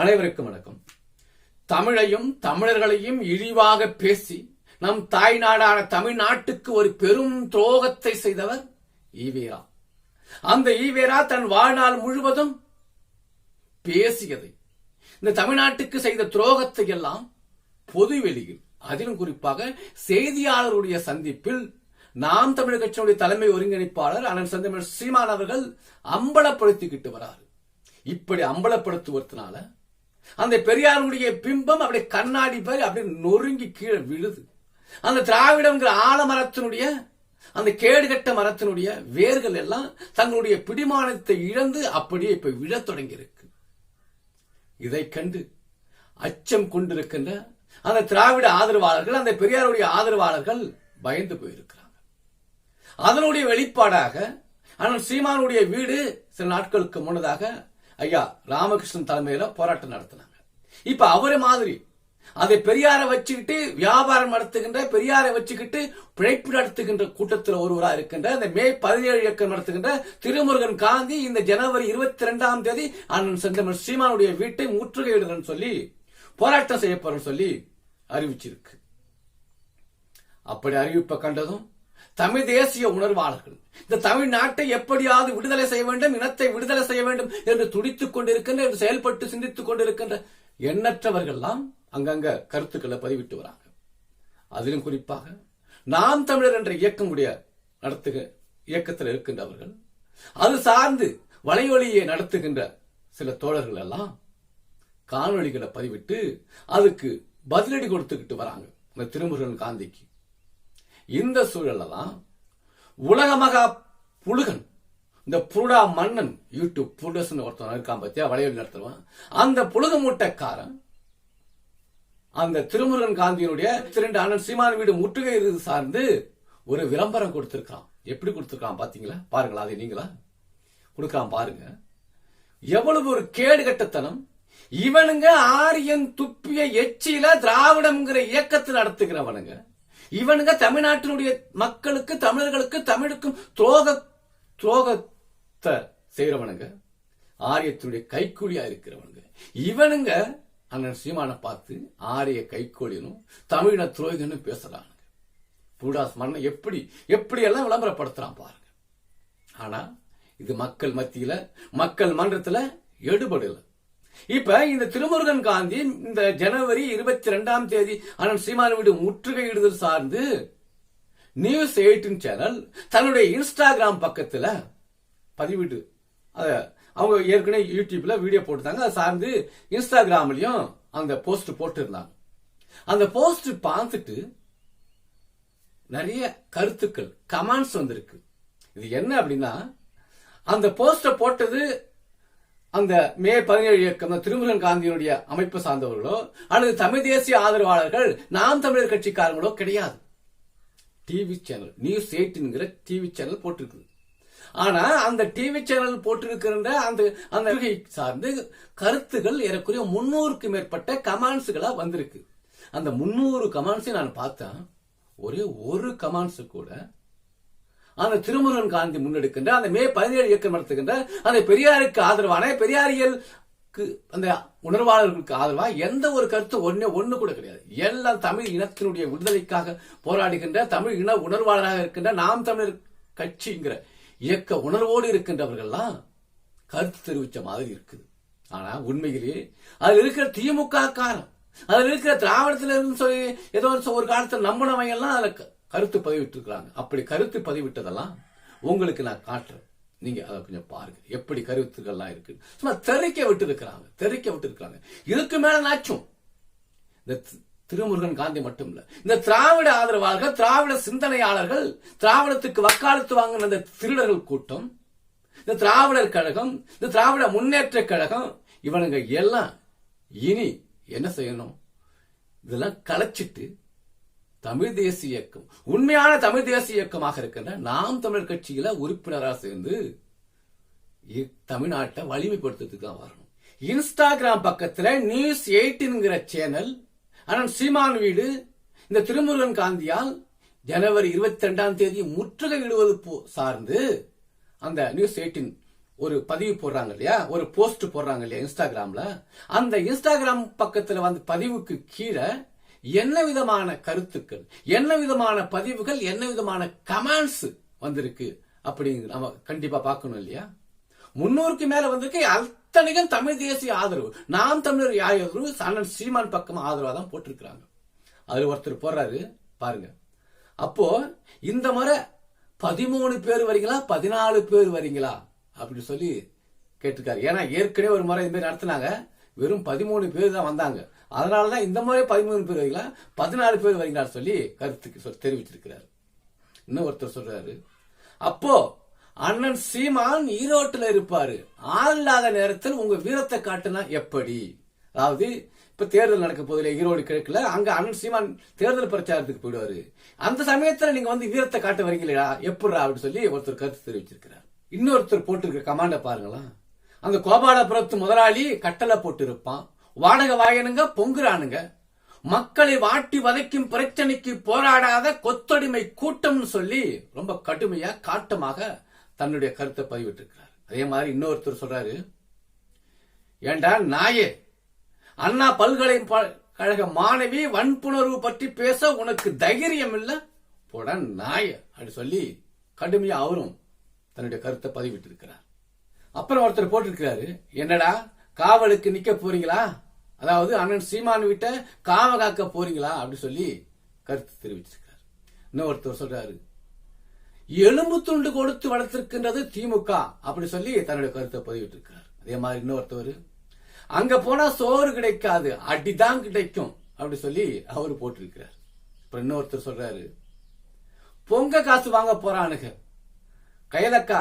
அனைவருக்கும் வணக்கம். தமிழையும் தமிழர்களையும் இழிவாக பேசி நம் தாய் நாடான தமிழ்நாட்டுக்கு ஒரு பெரும் துரோகத்தை செய்தவர் ஈவேரா. அந்த ஈவேரா தன் வாழ்நாள் முழுவதும் பேசியதை இந்த தமிழ்நாட்டுக்கு செய்த துரோகத்தை எல்லாம் பொது வெளியில் அதிலும் குறிப்பாக செய்தியாளருடைய சந்திப்பில் நாம் தமிழர் கட்சியினுடைய தலைமை ஒருங்கிணைப்பாளர் அண்ணன் சந்தமிழ் ஸ்ரீமான் அவர்கள் அம்பலப்படுத்திக்கிட்டு வராரு. இப்படி அம்பலப்படுத்துவதனால அந்த பெரியாருடைய பிம்பம் அப்படியே கண்ணாடி பாரு அப்படியே நொறுங்கி கீழே விழுது. அந்த திராவிடங்கிற ஆலமரத்தினுடைய அந்த கேடுகட்ட மரத்தினுடைய வேர்கள் எல்லாம் தங்களுடைய பிடிமானத்தை இழந்து அப்படியே இப்ப விழத் தொடங்கி இருக்கு இதை கண்டு அச்சம் கொண்டிருக்கின்ற அந்த திராவிட ஆதரவாளர்கள் அந்த பெரியாருடைய ஆதரவாளர்கள் பயந்து போயிருக்கிறாங்க. அதனுடைய வெளிப்பாடாக ஆனால் சீமானுடைய வீடு சில நாட்களுக்கு முன்னதாக ஐயா ராமகிருஷ்ணன் தலைமையில போராட்டம் நடத்தினாங்க. இப்ப அவரை மாதிரி அதை பெரியாரை வச்சுக்கிட்டு வியாபாரம் நடத்துகின்ற பெரியாரை வச்சுக்கிட்டு பிழைப்பு நடத்துகின்ற கூட்டத்தில் ஒருவராக இருக்கின்ற இந்த மே பதினேழு இயக்கம் நடத்துகின்ற திருமுருகன் காந்தி இந்த ஜனவரி இருபத்தி ரெண்டாம் தேதி அண்ணன் செந்தமிழ் சீமானுடைய வீட்டை முற்றுகையிடுறன்னு சொல்லி போராட்டம் செய்யப்படும் சொல்லி அறிவிச்சிருக்கு. அப்படி அறிவிப்பை கண்டதும் தமிழ் தேசிய உணர்வாளர்கள். இந்த தமிழ்நாட்டை எப்படியாவது விடுதலை செய்ய வேண்டும் இனத்தை விடுதலை செய்ய வேண்டும் என்று துடித்துக் கொண்டிருக்கின்ற என்று செயல்பட்டு சிந்தித்துக் கொண்டிருக்கின்ற எண்ணற்றவர்கள்லாம் அங்கங்க கருத்துக்களை பதிவிட்டு வராங்க. அதிலும் குறிப்பாக நாம் தமிழர் என்ற இயக்கம் உடைய நடத்துக இயக்கத்தில் இருக்கின்றவர்கள் அது சார்ந்து வலையொலியை நடத்துகின்ற சில தோழர்கள் எல்லாம் காணொளிகளை பதிவிட்டு அதுக்கு பதிலடி கொடுத்துக்கிட்டு வராங்க. இந்த திருமுருகன் காந்திக்கு. இந்த சூழல்ல தான் உலக மகா புழுகன் இந்த புருடா மன்னன் யூடியூப் புருடஸ்னு ஒருத்தன் இருக்கான் பத்தியா வளையல் நடத்துவான் அந்த புழுக மூட்டைக்காரன் அந்த திருமுருகன் காந்தியினுடைய திரண்டு அண்ணன் சீமான் வீடு முற்றுகை சார்ந்து ஒரு விளம்பரம் கொடுத்திருக்கான் எப்படி கொடுத்திருக்கான் பாத்தீங்களா? பாருங்களா அதை நீங்களா? கொடுக்கான் பாருங்க. எவ்வளவு ஒரு கேடு கட்டத்தனம். இவனுங்க ஆரியன் துப்பிய எச்சியில திராவிடம்ங்கிற இயக்கத்தை நடத்துகிறவனுங்க. இவனுங்க தமிழ்நாட்டினுடைய மக்களுக்கு தமிழர்களுக்கு தமிழுக்கும் துரோக துரோகத்தை செய்யறவனுங்க ஆரியத்தினுடைய கைக்கூலியா இருக்கிறவனுங்க. இவனுங்க அண்ணன் சீமான பார்த்து ஆரிய கைக்கூலினும் தமிழ துரோகன்னு பேசுறானுங்க. பூடாஸ் மண்ணை எப்படி எப்படி எல்லாம் விளம்பரப்படுத்துறான் பாருங்க. ஆனா இது மக்கள் மத்தியில மக்கள் மன்றத்துல எடுபடலை. இப்ப இந்த திருமுருகன் காந்தி இந்த ஜனவரி இருபத்தி ரெண்டாம் தேதி அண்ணன் சீமான வீடு முற்றுகையிடுதல் சார்ந்து நியூஸ் எயிட்டின் சேனல் தன்னுடைய இன்ஸ்டாகிராம் பக்கத்துல பதிவிட்டு அத அவங்க ஏற்கனவே யூடியூப்ல வீடியோ போட்டுருந்தாங்க அதை சார்ந்து இன்ஸ்டாகிராம்லயும் அந்த போஸ்ட் போட்டிருந்தாங்க. அந்த போஸ்ட் பார்த்துட்டு நிறைய கருத்துக்கள் கமெண்ட்ஸ் வந்திருக்கு. இது என்ன அப்படின்னா அந்த போஸ்டர் போட்டது அந்த மே பதினேழு இயக்கம் அந்த திருமுருகன் காந்தியினுடைய அமைப்பு சார்ந்தவர்களோ அல்லது தமிழ் தேசிய ஆதரவாளர்கள் நாம் தமிழர் கட்சிக்காரங்களோ கிடையாது. டிவி சேனல் நியூஸ் எயிட்டின்ங்கிற டிவி சேனல் போட்டிருக்கு ஆனா அந்த டிவி சேனல் போட்டிருக்கிற அந்த அந்த சார்ந்து கருத்துகள் ஏறக்குறைய முன்னூறுக்கு மேற்பட்ட கமெண்ட்ஸ்களா வந்திருக்கு. அந்த முன்னூறு கமெண்ட்ஸையும் நான் பார்த்தேன். ஒரே ஒரு கமெண்ட்ஸு கூட அந்த திருமுருகன் காந்தி முன்னெடுக்கின்ற அந்த மே பதினேழு இயக்கம் நடத்துகின்ற அந்த பெரியாருக்கு ஆதரவான பெரியாரியலுக்கு அந்த உணர்வாளர்களுக்கு ஆதரவா எந்த ஒரு கருத்து ஒன்னே ஒண்ணு கூட கிடையாது. எல்லாம் தமிழ் இனத்தினுடைய விடுதலைக்காக போராடுகின்ற தமிழ் இன உணர்வாளராக இருக்கின்ற நாம் தமிழர் கட்சிங்கிற இயக்க உணர்வோடு இருக்கின்றவர்கள்லாம் கருத்து தெரிவித்த மாதிரி இருக்குது. ஆனா உண்மையிலேயே அதில் இருக்கிற திமுக காரம் அதில் இருக்கிற திராவிடத்தில் இருந்து சொல்லி ஏதோ ஒரு காலத்தில் நம்பினவங்க எல்லாம் அதுல கருத்து பதிவிட்டிருக்கிறாங்க. அப்படி கருத்து பதிவிட்டதெல்லாம் உங்களுக்கு நான் காட்டுறேன். நீங்க அதை கொஞ்சம் பாருங்க. எப்படி கருத்துக்கள்லாம் இருக்கு. சும்மா தெறிக்க விட்டு இருக்கிறாங்க தெறிக்க விட்டு இதுக்கு மேல நாச்சும் இந்த திருமுருகன் காந்தி மட்டும் இல்ல. இந்த திராவிட ஆதரவாளர்கள் திராவிட சிந்தனையாளர்கள் திராவிடத்துக்கு வக்காலத்து வாங்கின இந்த திருடர்கள் கூட்டம் இந்த திராவிடர் கழகம் இந்த திராவிட முன்னேற்ற கழகம் இவனுங்க எல்லாம் இனி என்ன செய்யணும்? இதெல்லாம் கலைச்சிட்டு தமிழ் தேசிய இயக்கம். உண்மையான தமிழ் தேசிய இயக்கமாக இருக்கின்ற நாம் தமிழர் கட்சியில உறுப்பினராக சேர்ந்து தமிழ்நாட்டை வலிமைப்படுத்துறதுக்கு தான் வரணும். இன்ஸ்டாகிராம் பக்கத்துல நியூஸ் எயிட்டின்ங்கிற சேனல் அண்ணன் சீமான் வீடு இந்த திருமுருகன் காந்தியால் ஜனவரி இருபத்தி ரெண்டாம் தேதி முற்றுகையிடுவது போ- சார்ந்து அந்த நியூஸ் எயிட்டின் ஒரு பதிவு போடுறாங்க இல்லையா? ஒரு போஸ்ட் போடுறாங்க இல்லையா? இன்ஸ்டாகிராம்ல. அந்த இன்ஸ்டாகிராம் பக்கத்துல வந்து பதிவுக்கு கீழே என்ன விதமான கருத்துக்கள் என்ன விதமான பதிவுகள் என்ன விதமான கமெண்ட்ஸ் வந்திருக்கு அப்படிங்கிற நம்ம கண்டிப்பா பார்க்கணும் இல்லையா? முன்னூறுக்கு மேல வந்திருக்கு. அத்தனைக்கும் தமிழ் தேசிய ஆதரவு. நாம் தமிழர் ஆதரவு அண்ணன் சீமான் பக்கம் ஆதரவா தான் போட்டிருக்கிறாங்க. அதுல ஒருத்தர் போடுறாரு பாருங்க. அப்போ இந்த முறை பதிமூணு பேர் வரீங்களா? பதினாலு பேர் வரீங்களா? அப்படின்னு சொல்லி கேட்டிருக்காரு. ஏன்னா ஏற்கனவே ஒரு முறை இந்த மாதிரி நடத்தினாங்க. வெறும் பதிமூணு பேர் தான் வந்தாங்க. அதனாலதான் இந்த மாதிரி பதிமூணு பேர் வரீங்களா பதினாலு பேர் வரீங்களான்னு சொல்லி கருத்துக்கு சொல் தெரிவிச்சிருக்கிறாரு. இன்னும் ஒருத்தர் சொல்றாரு. அப்போ அண்ணன் சீமான் ஈரோட்டில் இருப்பாரு. ஆள் இல்லாத நேரத்தில் உங்க வீரத்தை காட்டுனா எப்படி? அதாவது இப்ப தேர்தல் நடக்க போதில்லை ஈரோடு கிழக்குல அங்க அண்ணன் சீமான் தேர்தல் பிரச்சாரத்துக்கு போயிடுவாரு. அந்த சமயத்துல நீங்க வந்து வீரத்தை காட்ட வரீங்களா எப்படிடா அப்படின்னு சொல்லி ஒருத்தர் கருத்து தெரிவிச்சிருக்கிறார். இன்னொருத்தர் போட்டிருக்க கமாண்ட பாருங்களா அந்த கோபாலபுரத்து முதலாளி கட்டளை போட்டிருப்பான். வாடக வாடகை வாயனுங்க பொங்குறானுங்க. மக்களை வாட்டி வதைக்கும் பிரச்சனைக்கு போராடாத கொத்தடிமை கூட்டம்னு சொல்லி ரொம்ப கடுமையா காட்டமாக தன்னுடைய கருத்தை பதிவிட்டிருக்கிறார். அதே மாதிரி இன்னொருத்தர் சொல்றாரு ஏண்டா நாயே அண்ணா பல்கலைக்கழக மாணவி வன்புணர்வு பற்றி பேச உனக்கு தைரியம் இல்ல போட நாய அப்படி சொல்லி கடுமையா அவரும் தன்னுடைய கருத்தை பதிவிட்டிருக்கிறார். அப்புறம் ஒருத்தர் போட்டிருக்கிறாரு. என்னடா காவலுக்கு நிக்க போறீங்களா? அதாவது அண்ணன் சீமான் விட்ட காவ காக்க போறீங்களா? அப்படின்னு சொல்லி கருத்து தெரிவிச்சிருக்காரு இன்னொருத்தர் சொல்றாரு எலும்பு துண்டு கொடுத்து வளர்த்திருக்கின்றது திமுக. அப்படி சொல்லி தன்னுடைய கருத்தை பதிவிட்டிருக்கிறார். அதே மாதிரி இன்னொருத்தவர் அங்க போனா சோறு கிடைக்காது அடிதான் கிடைக்கும். அப்படி சொல்லி அவரு போட்டிருக்கிறார். இப்ப இன்னொருத்தர் சொல்றாரு பொங்க காசு வாங்க போறானுங்க. கையலக்கா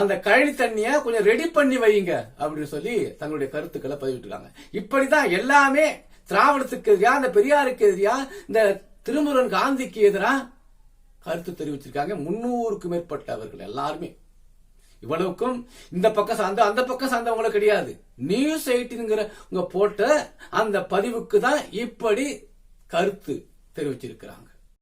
அந்த கழனி தண்ணிய கொஞ்சம் ரெடி பண்ணி வைங்க அப்படின்னு சொல்லி தங்களுடைய கருத்துக்களை பதிவிட்டுருக்காங்க. இப்படிதான் எல்லாமே திராவிடத்துக்கு எதிரியா இந்த பெரியாருக்கு எதிரியா இந்த திருமுருகன் காந்திக்கு எதிரா கருத்து தெரிவிச்சிருக்காங்க. முன்னூறுக்கும் மேற்பட்டவர்கள் எல்லாருமே. இவ்வளவுக்கும் இந்த பக்கம் சார்ந்த அந்த பக்கம் சார்ந்தவங்களும் கிடையாது. நியூஸ் எயிட்டின்ங்கிற உங்க போட்ட அந்த பதிவுக்கு தான் இப்படி கருத்து தெரிவிச்சிருக்கிறாங்க.